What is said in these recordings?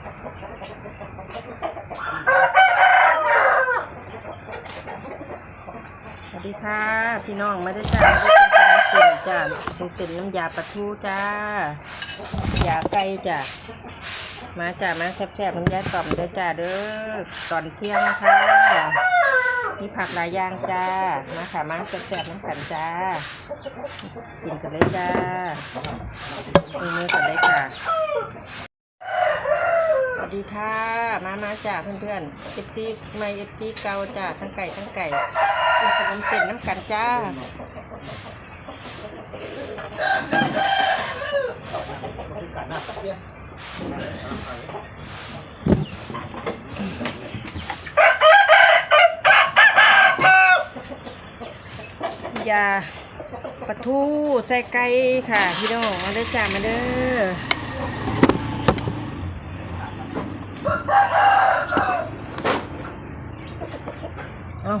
สวัสดีค่ะ พี่น้องไม่ได้จ้าม่ได้กินจ้าเป็นเป็นน้ำยาปลาทูจ้ายาไก่จ้ามาจ้ามาแซ่บๆน้ำยาต่อมเด้อจ้าเด้อตอนเที่ยงค่ะมีผักหลายอย่างจ้ามาค่ะมาแซ่บๆน้ำกันจ้ากินกันเลยจ้ามีมือกันเลยจ้า ดีค่ะ มามาจ้าเพื่อนๆเอฟซีไม่เอฟซีเกาจ้าทั้งไก่ทั้งไก่กินขนมเส้นน้ำกันจ้ายาปลาทูใส่ไก่ค่ะ พี่น้องมาได้อจ้ามาเด้อ เอา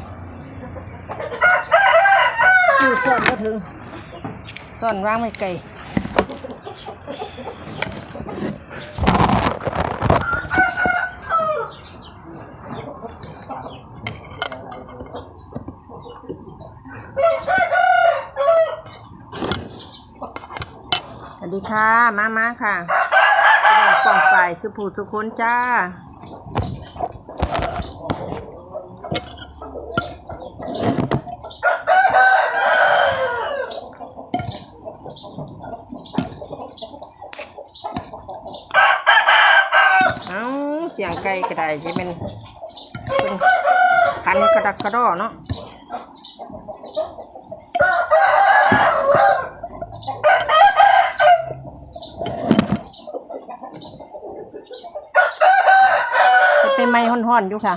ชื่อซ่อนก็ถึงซ่อนวางไม่ไกลสวัสดีค่ะ มามาค่ะพี่องป้องไปสุภูสุคนจ้า เอ้าเสียงไก่ก็ได้ใช่เป็นเป็นคันกระดักกระดอเนาะจะเป็นไม้ห่อนๆอยู่ค่ะ